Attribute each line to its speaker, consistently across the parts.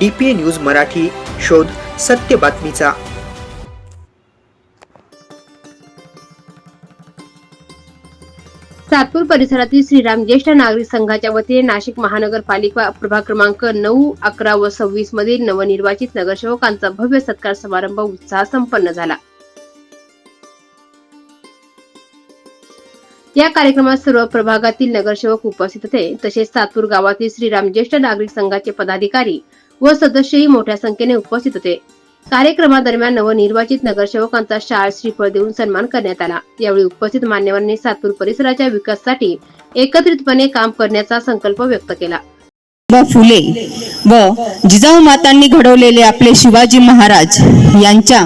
Speaker 1: DPA news Marathi शोध सत्य बातमीचा.
Speaker 2: सातपूर परिसरातील श्रीराम ज्येष्ठ नागरिक संघाच्या वतीने नाशिक महानगरपालिका प्रभाग क्रमांक नऊ अकरा व सव्वीस मधील नवनिर्वाचित नगरसेवकांचा भव्य सत्कार समारंभ उत्साह संपन्न झाला. या कार्यक्रमात सर्व प्रभागातील नगरसेवक उपस्थित होते. तसेच सातपूर गावातील श्रीराम ज्येष्ठ नागरिक संघाचे पदाधिकारी व सदस्यही मोठ्या संख्येने उपस्थित होते. कार्यक्रमादरम्यान नवनिर्वाचित नगरसेवकांचा शाळ श्रीफळ देऊन सन्मान करण्यात आला. यावेळी उपस्थित मान्यवरांनी सातपूर परिसराच्या विकासासाठी एकत्रितपणे काम करण्याचा संकल्प व्यक्त केला.
Speaker 3: व फुले व जिजाऊ मातांनी घडवलेले आपले शिवाजी महाराज यांच्या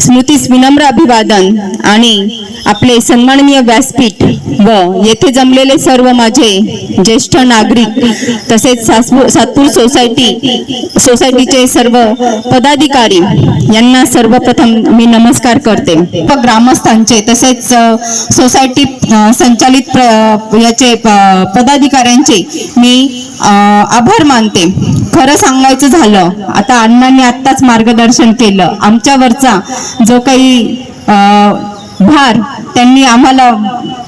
Speaker 3: स्मृतीस विनम्र अभिवादन आणि आपले सन्माननीय व्यासपीठ व येथे जमलेले सर्व माझे ज्येष्ठ नागरिक तसेच सातपूर सोसायटी सोसायटीचे सर्व पदाधिकारी यांना सर्वप्रथम मी नमस्कार करते. व ग्रामस्थांचे तसेच सोसायटी संचालित प्र- याचे प- पदाधिकाऱ्यांचे मी आभार मानते. खरं सांगायचं झालं आता अण्णांनी आत्ताच मार्गदर्शन केलं. आमच्यावरचा जो काही भार त्यांनी आम्हाला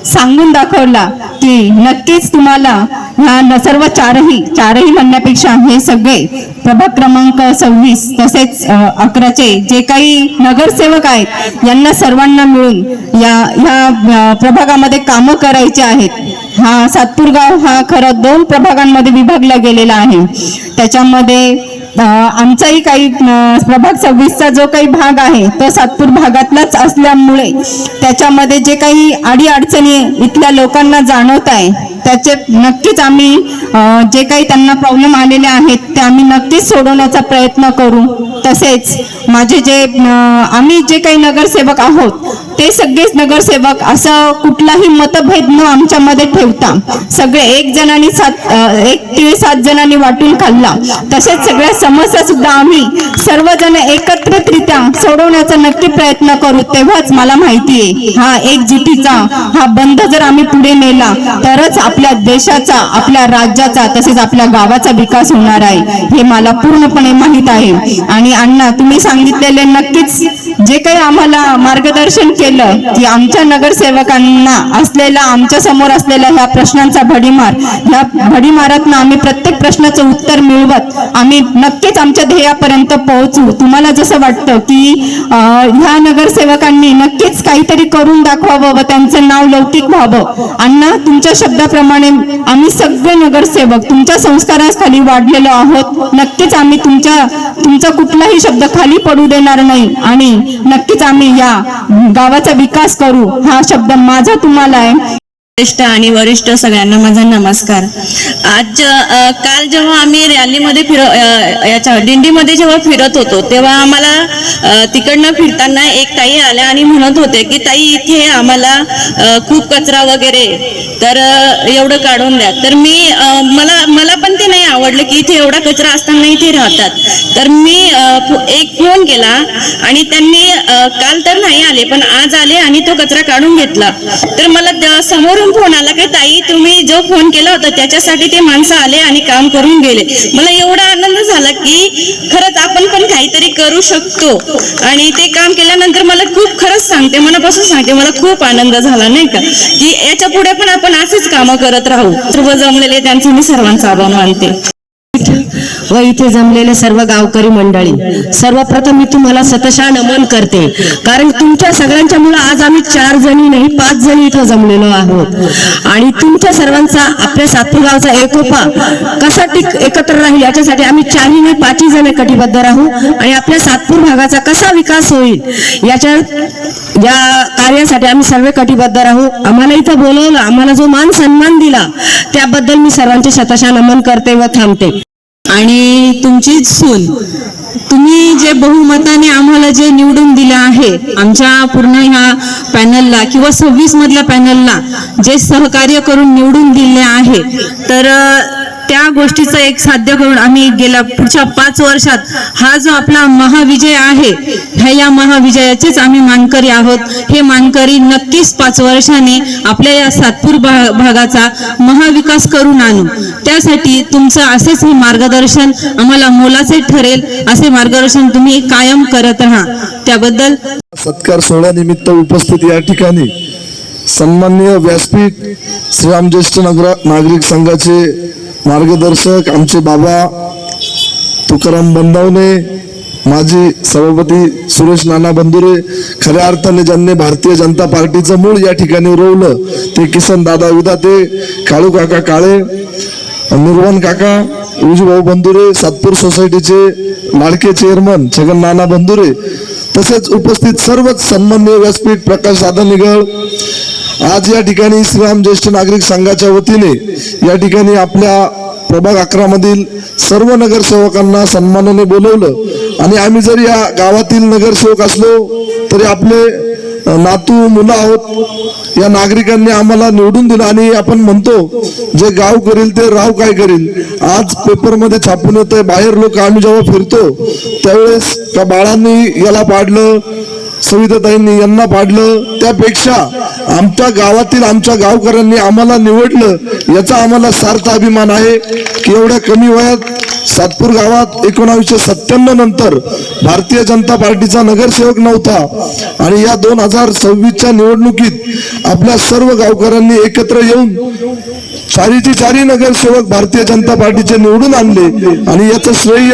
Speaker 3: सांगून दाखवला की नक्कीच तुम्हाला ह्या न- सर्व चारही चारही म्हणण्यापेक्षा हे सगळे प्रभाग क्रमांक सव्वीस तसेच अकराचे जे काही नगरसेवक आहेत यांना सर्वांना मिळून या ह्या प्रभागामध्ये कामं करायचे आहेत. हा सातपूर गाव हा खरं दोन प्रभागांमध्ये विभागला गेलेला आहे. त्याच्यामध्ये आमचाही काही प्रभाग सव्वीसचा जो काही भाग आहे तो सातपूर भागातलाच असल्यामुळे त्याच्यामध्ये जे काही अडीअडचणी इथल्या लोकांना जाणवत आहे त्याचे नक्कीच आम्ही जे काही त्यांना प्रॉब्लेम आलेले आहेत ते आम्ही नक्कीच सोडवण्याचा प्रयत्न करू. तसेच माझे जे आम्ही जे काही नगरसेवक आहोत ते सगळेच नगरसेवक असं कुठलाही मतभेद न आमच्यामध्ये ठेवता सगळे एक जणांनी सात एक तीळ सात जणांनी वाटून खाल्ला. तसेच सगळ्या समस्या सुद्धा आम्ही सर्वजण एकत्रितरित्या सोडवण्याचा नक्की प्रयत्न करू तेव्हाच मला माहिती आहे हा एकजुटीचा हा बंद जर आम्ही पुढे नेला तरच आपल्या देशाचा आपल्या राज्याचा तसेच आपल्या गावाचा विकास होणार आहे हे मला पूर्णपणे माहीत आहे. आणि अण्णा तुम्ही सांगितलेले नक्कीच जे काही आम्हाला मार्गदर्शन केलं केलं की आमच्या नगरसेवकांना असलेला आमच्यासमोर असलेला ह्या प्रश्नांचा भडीमार ह्या भडीमारातनं आम्ही प्रत्येक प्रश्नाचं उत्तर मिळवत आम्ही नक्कीच आमच्या ध्येयापर्यंत पोहोचू. तुम्हाला जसं वाटतं की ह्या नगरसेवकांनी नक्कीच काहीतरी करून दाखवावं व त्यांचं नाव लौकिक व्हावं. अण्णा तुमच्या शब्दाप्रमाणे आम्ही सगळे नगरसेवक तुमच्या संस्काराखाली वाढलेलो आहोत. नक्कीच आम्ही तुमच्या तुमचा कुठलाही शब्द खाली पडू देणार नाही आणि नक्कीच आम्ही या गावात गावाचा विकास करू हा शब्द माझा तुम्हाला आहे.
Speaker 4: ज्येष्ठ आणि वरिष्ठ सगळ्यांना माझा नमस्कार. आज काल जेव्हा आम्ही रॅलीमध्ये फिर याच्या दिंडीमध्ये जेव्हा फिरत होतो तेव्हा आम्हाला तिकडनं फिरताना एक ताई आल्या आणि म्हणत होते की ताई इथे आम्हाला खूप कचरा वगैरे तर एवढं काढून द्या. तर मी मला मला पण ते नाही आवडलं की इथे एवढा कचरा असताना इथे राहतात. तर मी एक फोन केला आणि त्यांनी काल तर नाही आले पण आज आले आणि तो कचरा काढून घेतला. तर मला त्या- समोरून फोन आला का ताई? तुम्ही जो फोन केला होता त्याच्यासाठी ते माणसं आले आणि काम करून गेले. मला एवढा आनंद झाला की खरंच आपण पण काहीतरी करू शकतो. आणि ते काम केल्यानंतर मला खूप खरंच सांगते मनापासून सांगते मला खूप आनंद झाला नाही का? की याच्यापुढे पण आपण असेच कामं करत राहू. सर्व जमलेले त्यांचे मी सर्वांचा आभार मानते.
Speaker 5: व इथे जमलेले सर्व गावकरी मंडळी सर्वप्रथम मी तुम्हाला सतशा नमन करते. कारण तुमच्या सगळ्यांच्या मुळे आज आम्ही चार जणी नाही पाच जणी इथं जमलेलो आहोत. आणि तुमच्या सर्वांचा आपल्या सातपूर गावचा एकोपा कसा टिक एकत्र राहील याच्यासाठी आम्ही चारही नाही पाचही जण कटिबद्ध राहू. आणि आपल्या सातपूर भागाचा कसा विकास होईल याच्या या कार्यासाठी आम्ही सर्व कटिबद्ध राहू. आम्हाला इथं बोलवलं आम्हाला जो मान सन्मान दिला त्याबद्दल मी सर्वांचे शतशा नमन करते व थांबते.
Speaker 6: आणि तुमची सून तुम्ही जे बहुमताने आम्हाला जे निवडून दिलं आहे आमच्या पूर्ण ह्या पॅनलला किंवा सव्वीस मधल्या पॅनलला जे सहकार्य करून निवडून दिले आहे तर त्या गोष्टीचं एक साध्य करून आम्ही गेल्या पुढच्या पाच वर्षात हा जो आपला महाविजय आहे ह्या या महाविजयाचेच आम्ही मानकरी आहोत. हे मानकरी नक्कीच पाच वर्षांनी आपल्या या सातपूर भागाचा महाविकास करून आणू. त्यासाठी तुमचं असेच हे मार्गदर्शन आम्हाला मोलाचे ठरेल असे मार्गदर्शन तुम्ही कायम करत राहा. त्याबद्दल
Speaker 7: सत्कार सोहळ्यानिमित्त उपस्थित या ठिकाणी सन्माननीय व्यासपीठ श्रीराम ज्येष्ठ नगर नागरिक संघाचे मार्गदर्शक आमचे बाबा तुकाराम बंदावणे माजी सभापती सुरेश नाना बंधुरे खऱ्या अर्थाने ज्यांनी भारतीय जनता पार्टीचं मूळ या ठिकाणी रोवलं ते किसन दादा विदाते काळू काका काळे निर्वन काका विजूभाऊ बंधुरे सातपूर सोसायटीचे लाडके चेअरमन छगन नाना बंधुरे तसेच उपस्थित सर्वच सन्मान्य व्यासपीठ प्रकाश दादा निगळ आज या ठिकाणी श्रीराम ज्येष्ठ नागरिक संघाच्या वतीने या ठिकाणी आपल्या प्रभाग अकरा मधील सर्व नगरसेवकांना सन्मानाने बोलवलं. आणि आम्ही जर या गावातील नगरसेवक असलो तरी आपले नातू मुलं आहोत या नागरिकांनी आम्हाला निवडून दिलं. आणि आपण म्हणतो जे गाव करील ते राव काय करील? आज पेपरमध्ये छापून येतंय बाहेर लोक आम्ही जेव्हा फिरतो त्यावेळेस त्या बाळांनी याला पाडलं. सविताताईंनी यांना पाडलं. त्यापेक्षा आमच्या गावातील आमच्या गावकऱ्यांनी आम्हाला निवडलं याचा आम्हाला सार्थ अभिमान आहे की एवढ्या कमी वयात सातपूर गावात एकोणावीसशे सत्त्याण्णव नंतर भारतीय जनता पार्टीचा नगरसेवक नव्हता. आणि या दोन हजार सव्वीसच्या निवडणुकीत आपल्या सर्व गावकऱ्यांनी एकत्र येऊन चारीचे चारी नगरसेवक भारतीय जनता पार्टीचे निवडून आणले. आणि याचं श्रेय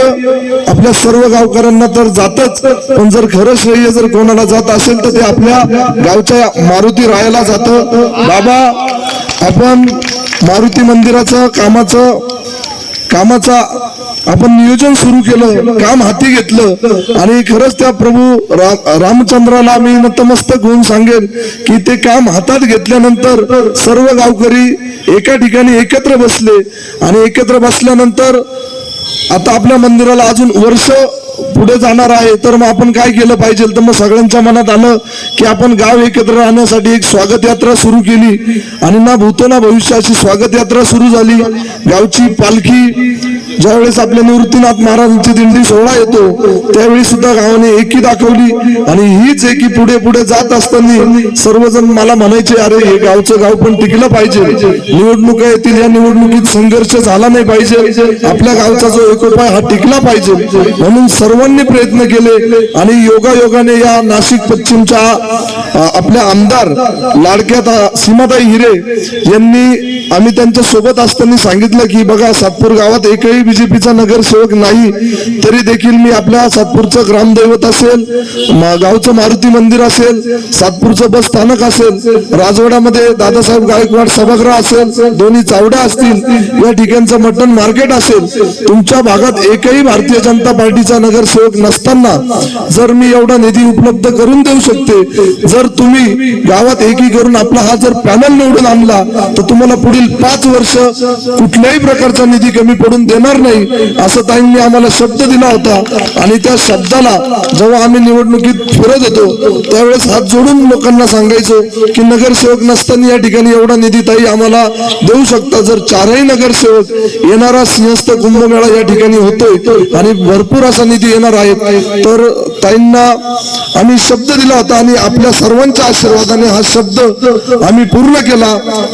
Speaker 7: आपल्या सर्व गावकऱ्यांना तर जातच. पण जर खरं श्रेय जर कोणाला जात असेल तर ते आपल्या गावच्या मारुती रायाला जातं. बाबा आपण मारुती मंदिराचं कामाचं कामाचा आपण नियोजन सुरू केलं काम हाती घेतलं. आणि खरंच त्या प्रभू रा- रामचंद्राला मी नतमस्तक होऊन सांगेन की ते काम हातात घेतल्यानंतर सर्व गावकरी एका ठिकाणी एकत्र बसले. आणि एकत्र बसल्यानंतर आता आपल्या मंदिराला अजून वर्ष पुढे जाणार आहे. तर मग आपण काय केलं पाहिजे? तर मग सगळ्यांच्या मनात आलं की आपण गाव एकत्र राहण्यासाठी एक स्वागत यात्रा सुरू केली. आणि ना भूतो ना भविष्याची स्वागत यात्रा सुरू झाली. गावची पालखी ज्यावेळेस आपल्या निवृत्तीनाथ महाराजांची दिंडी सोहळा येतो त्यावेळी सुद्धा गावाने एकी दाखवली आणि हीच एकी पुढे पुढे जात असताना सर्वजण मला म्हणायचे अरे हे गावचं गाव पण टिकलं पाहिजे. निवडणुका येतील या निवडणुकीत संघर्ष झाला नाही पाहिजे. आपल्या गावचा जो एकोपाय हा टिकला पाहिजे. म्हणून सर्वांनी प्रयत्न केले आणि योगा योगाने या नाशिक पश्चिमच्या आपल्या आमदार लाडक्या सीमाताई हिरे यांनी आम्ही त्यांच्यासोबत असताना सांगितलं की बघा सातपूर गावात एकही बीजेपीचा नगरसेवक नाही तरी देखील मी आपल्या सातपूरचं ग्रामदैवत असेल गावचं मारुती मंदिर असेल सातपूरचं बस स्थानक असेल राजवाड्यामध्ये दादासाहेब गायकवाड सभागृह असेल दोन्ही चावड्या असतील या ठिकाणचं मटण मार्केट असेल तुमच्या भागात एकही भारतीय जनता पार्टीचा नगरसेवक नसताना जर मी एवढा निधी उपलब्ध करून देऊ शकते जर तुम्ही गावात एकी करून आपला हा जर पॅनल निवडून आणला तर तुम्हाला पुढील पाच वर्ष कुठल्याही प्रकारचा निधी कमी पडून देणार नाही असं ताईंनी आम्हाला शब्द दिला होता. आणि त्या शब्दाला जेव्हा आम्ही निवडणुकीत फिरत होतो त्यावेळेस हात जोडून लोकांना सांगायचो की नगरसेवक नसताना या ठिकाणी एवढा निधी ताई आम्हाला देऊ शकता. जर चारही नगरसेवक येणारा सिंहस्थ कुंभमेळा या ठिकाणी होतोय आणि भरपूर असा निधी येणार आहे तर ताईंना आम्ही शब्द दिला होता आणि आपल्या सर्वांच्या आशीर्वादाने हा शब्द आम्ही पूर्ण केला.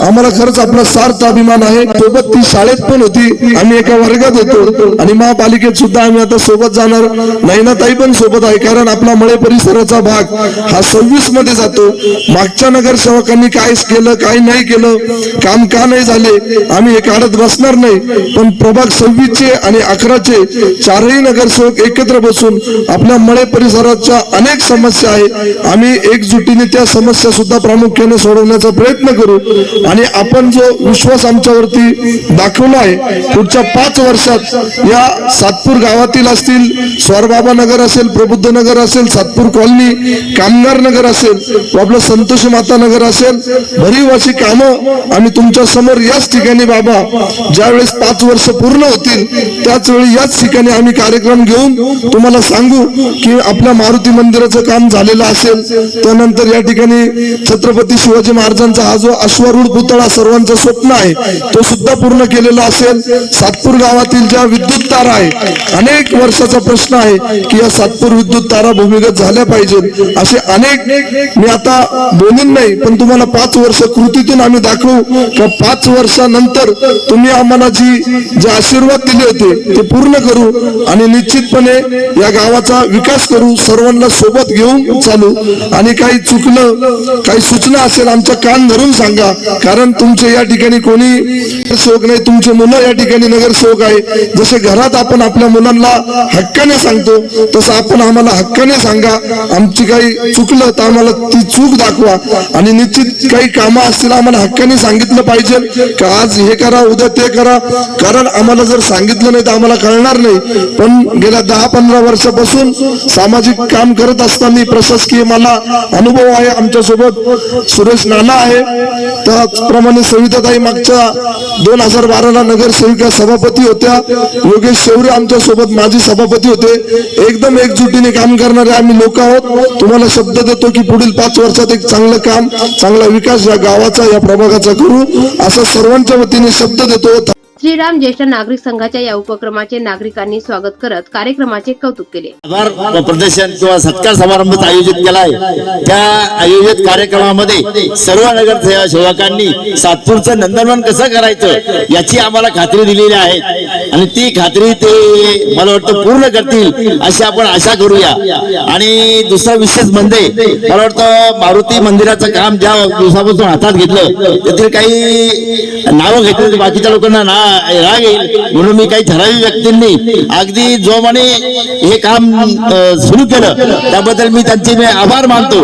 Speaker 7: आम्हाला खरंच आपला सार्थ अभिमान आहे. सोबत ती शाळेत पण होती. आम्ही एका वर्गात होतो. आणि महापालिकेत सुद्धा आम्ही आता सोबत जाणार. नैनाताई पण सोबत आहे कारण आपला मळे परिसराचा भाग हा सव्वीसमध्ये जातो. मागच्या नगरसेवकांनी काय केलं काय नाही केलं काम का नाही झाले आम्ही हे काढत बसणार नाही. पण प्रभाग सव्वीसचे आणि अकराचे चारही नगरसेवक एकत्र बसून आपल्या मळे परिसराच्या अनेक समस्या आहेत. आम्ही एकजुटीने त्या समस्या सुद्धा प्रामुख्याने सोडवण्याचा प्रयत्न करू. आणि आपण जो विश्वास आमच्यावरती दाखवला आहे पुढच्या पाच वर्षात या सातपूर गावातील असतील स्वरबाबा नगर असेल प्रबुद्ध नगर असेल सातपूर कॉलनी कामगार नगर असेल आपलं संतोषी माता नगर असेल भरीव अशी कामं आम्ही तुमच्यासमोर याच ठिकाणी बाबा ज्यावेळेस पाच वर्ष पूर्ण होतील त्याच वेळी याच ठिकाणी आम्ही कार्यक्रम घेऊन तुम्हाला सांगू की आपल्या मारुती मंदिराचं काम झालेलं असेल त्यानंतर या ठिकाणी छत्रपती शिवाजी महाराजांचा हा जो अश्वारूढ पुतळा सर्वांचं स्वप्न आहे तो सुद्धा पूर्ण केलेला असेल. सातपूर गावातील ज्या विद्युत तारा आहे अनेक वर्षाचा प्रश्न आहे की या सातपूर विद्युत तारा भूमिगत झाल्या पाहिजेत. असे अनेक मी आता बोलून नाही पण तुम्हाला पाच वर्ष कृतीतून आम्ही दाखवू किंवा पाच वर्षानंतर तुम्ही आम्हाला जी जे आशीर्वाद दिले होते ते पूर्ण करू आणि निश्चितपणे या गावाचा विकास करू. सर्वांना सोबत घेऊन चालू. आणि काही चुकलं काही सूचना असेल आमच्या कान धरून सांगा. कारण तुमचे या ठिकाणी कोणी नगरसेवक नाही तुमचे मुलं या ठिकाणी नगरसेवक आहे. जसे घरात आपण आपल्या मुलांना हक्काने सांगतो तसं आपण आम्हाला हक्काने सांगा. आमची काही चुकलं तर आम्हाला ती चूक दाखवा. आणि निश्चित काही कामं असतील आम्हाला हक्काने सांगितलं पाहिजे का आज हे करा उद्या ते करा. कारण आम्हाला जर सांगितलं नाही तर आम्हाला कळणार नाही. पण गेल्या दहा पंधरा वर्षापासून सामाजिक काम करत असताना प्रशासकीय मला अनुभव आहे आमच्यासोबत सुरेश नाना आहे. त्याचप्रमाणे सविताताई मागच्या दोन हजार बाराला नगरसेविका सभापती होत्या. योगेश शेवरे आमच्यासोबत माजी सभापती होते. एकदम एकजुटीने काम करणारे आम्ही लोक आहोत. तुम्हाला शब्द देतो की पुढील पाच वर्षात एक चांगलं काम चांगला विकास या गावाचा या प्रभागाचा करू. असा सर्वांच्या वतीने शब्द देतो.
Speaker 2: श्रीराम ज्येष्ठ नागरिक संघाच्या या उपक्रमाचे नागरिकांनी स्वागत करत कार्यक्रमाचे कौतुक केले.
Speaker 8: प्रदर्शन किंवा सत्कार समारंभ आयोजित केलाय. त्या आयोजित कार्यक्रमामध्ये सर्व नगर सेवकांनी सातपूरचं नंदनवन कसं करायचं याची आम्हाला खात्री दिलेली आहे. आणि ती खात्री ते मला वाटतं पूर्ण करतील अशी आपण आशा करूया. आणि दुसरा विशेष म्हणजे मला वाटतं मारुती मंदिराचं काम ज्या दिवसापासून हातात घेतलं त्यातील काही नावं घेतली बाकीच्या लोकांना ना राग. येईल म्हणून मी काही ठराविक व्यक्तींनी अगदी जोमाने हे काम सुरू केलं. त्याबद्दल मी त्यांचे मी आभार मानतो.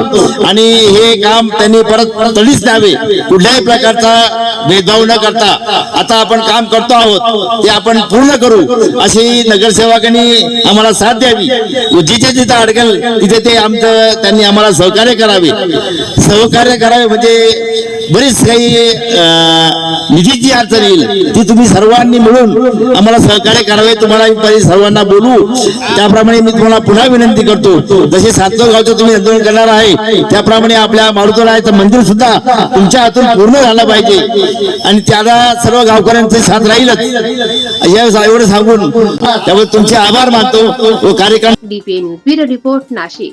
Speaker 8: आणि हे काम त्यांनी परत तडीच द्यावे कुठल्याही प्रकारचा भेदभाव न करता आता आपण काम करतो आहोत ते आपण पूर्ण करू. अशी नगरसेवकांनी आम्हाला साथ द्यावी. जिथे जिथे अडकल तिथे ते आमचं त्यांनी आम्हाला सहकार्य करावे. सहकार्य करावे म्हणजे बरीच काही निधीची अडचण येईल. ती तुम्ही सर्वांनी मिळून आम्हाला सहकार्य करावे. तुम्हाला मी सर्वांना बोलू. त्याप्रमाणे मी तुम्हाला पुन्हा विनंती करतो. जसे सातव गावचं तुम्ही आंदोलन करणार आहे त्याप्रमाणे आपल्या मारुतरायाचं मंदिर सुद्धा तुमच्या हातून पूर्ण झालं पाहिजे. आणि त्याला सर्व गावकऱ्यांचे साथ राहीलच. या एवढं सांगून त्यामुळे तुमचे आभार मानतो. व कार्यक्रम
Speaker 2: DPA news bureau report Nashik.